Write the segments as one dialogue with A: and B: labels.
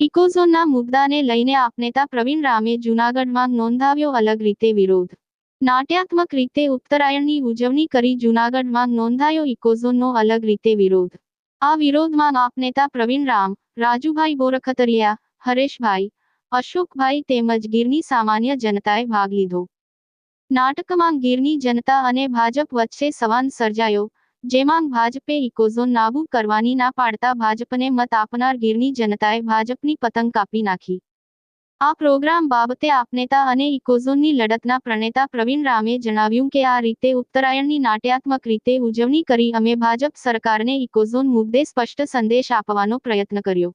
A: ઇકોઝોનના મુદ્દાને લઈને આપનેતા પ્રવીણ રામે જૂનાગઢમાં નોંધાવ્યો અલગ રીતે વિરોધ. નાટ્યાત્મક રીતે ઉત્તરાયણની ઉજવણી કરી જૂનાગઢમાં નોંધાયો ઇકોઝોનનો અલગ રીતે વિરોધ. આ વિરોધમાં આપનેતા પ્રવીણ રામ, રાજુભાઈ બોરખતરિયા, હરેશભાઈ, અશોકભાઈ તેમજ ગીરની સામાન્ય જનતાએ ભાગ લીધો. નાટકમાં ગીરની જનતા અને ભાજપ વચ્ચે સંવાદ સર્જાયો જેમાં ભાજપે ઇકોઝોન નાબૂદ કરવાની ના પાડતા ભાજપને મત આપનાર ગીરની જનતાએ ભાજપની પતંગ કાપી નાખી. આ પ્રોગ્રામ બાબતે આપનેતા અને ઇકોઝોનની લડતના પ્રણેતા પ્રવીણ રામે જણાવ્યું કે આ રીતે ઉત્તરાયણની નાટ્યાત્મક રીતે ઉજવણી કરી અમે ભાજપ સરકારને ઇકોઝોન મુદ્દે સ્પષ્ટ સંદેશ આપવાનો પ્રયત્ન કર્યો.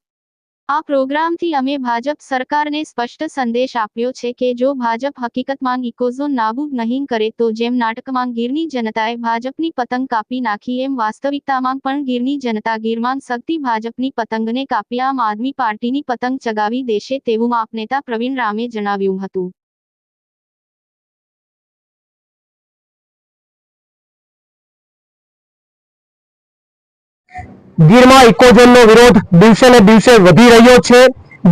A: આ પ્રોગ્રામથી અમે ભાજપ સરકારને સ્પષ્ટ સંદેશ આપ્યો છે કે જો ભાજપ હકીકતમાં ઇકોઝોન નાબૂદ નહીં કરે તો જેમ નાટકમાં ગીરની જનતાએ ભાજપની પતંગ કાપી નાખી એમ વાસ્તવિકતામાં પણ ગીરની જનતા ગીરમાં શક્તિ ભાજપની પતંગને કાપી આમ આદમી પાર્ટીની પતંગ ચગાવી દેશે તેવું આપનેતા પ્રવીણ રામે જણાવ્યું હતું.
B: ગીરમાં ઇકોઝોનનો વિરોધ દિવસે ને દિવસે વધી રહ્યો છે.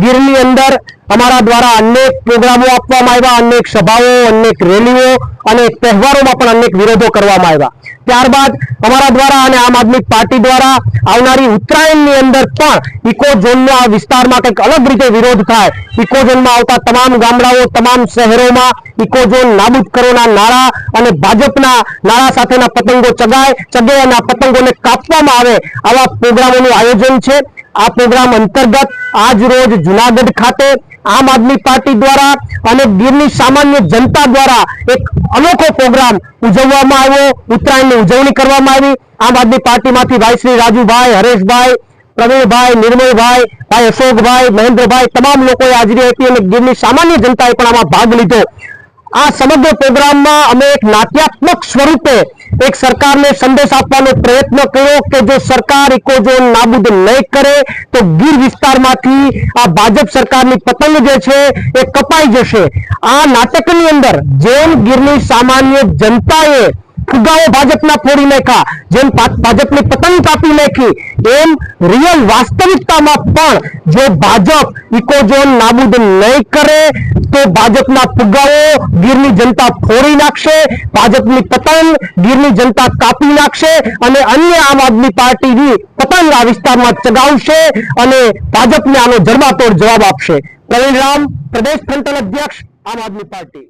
B: ગીરની અંદર અમારા દ્વારા અનેક પ્રોગ્રામો આપવામાં આવ્યા, અનેક સભાઓ, અનેક રેલીઓ અને તહેવારોમાં પણ અનેક વિરોધો કરવામાં આવ્યા. ત્યારબાદ અમારા દ્વારા અને આમ આદમી પાર્ટી દ્વારા આવનારી ઉત્તરાયણની અંદર પણ ઇકોઝોનના આ વિસ્તારમાં કંઈક અલગ રીતે વિરોધ થાય. ઇકોઝોનમાં આવતા તમામ ગામડાઓ, તમામ શહેરોમાં ઇકોઝોન નાબૂદ કરોના નારા અને ભાજપના નારા સાથેના પતંગો ચગાય ચગે અને પતંગોને કાપવામાં આવે આવા પ્રોગ્રામોનું આયોજન છે. આ પ્રોગ્રામ અંતર્ગત આજ રોજ જુનાગઢ ખાતે આમ આદમી પાર્ટી દ્વારા અને ગીરની સામાન્ય જનતા દ્વારા એક અનોખો પ્રોગ્રામ ઉજવવામાં આવ્યો. ઉત્તરાયણની ઉજવણી કરવામાં આવી. આમ આદમી પાર્ટીમાંથી ભાઈ શ્રી રાજુભાઈ, હરેશભાઈ, પ્રવીણભાઈ નિર્મળભાઈ ભાઈ અશોકભાઈ, મહેન્દ્રભાઈ તમામ લોકોએ હાજરી આપી અને ગીરની સામાન્ય જનતાએ પણ આમાં ભાગ લીધો. આ સમગ્ર પ્રોગ્રામમાં અમે એક નાટ્યાત્મક સ્વરૂપે એક સરકારને સંદેશ આપવાનો પ્રયત્ન કર્યો કે જો સરકાર ઇકોઝોન નાબૂદ નહીં કરે, તો ગીર વિસ્તારમાંથી આ ભાજપ સરકારની પતંગ જે છે એ કપાઈ જશે. આ નાટકની અંદર જેમ ગીરની સામાન્ય જનતાએ ફુગાઓ ભાજપના ફોડી નાખ્યા, જેમ ભાજપની પતંગ કાપી નાખી, એમ રિયલ વાસ્તવિકતામાં પણ જો ભાજપ ઇકોઝોન નાબૂદ નહીં કરે, તો ભાજપના ફુગાઓ ગીરની જનતા ફોડી નાખશે, ભાજપની પતંગ ગીરની જનતા કાપી નાખશે અને અન્ય આમ આદમી પાર્ટીની પતંગ આ વિસ્તારમાં ચગાવશે અને ભાજપને આનો જડબાતોડ જવાબ આપશે. પ્રવીણ રામ પ્રદેશ ફ્રન્ટલ અધ્યક્ષ આમ આદમી પાર્ટી.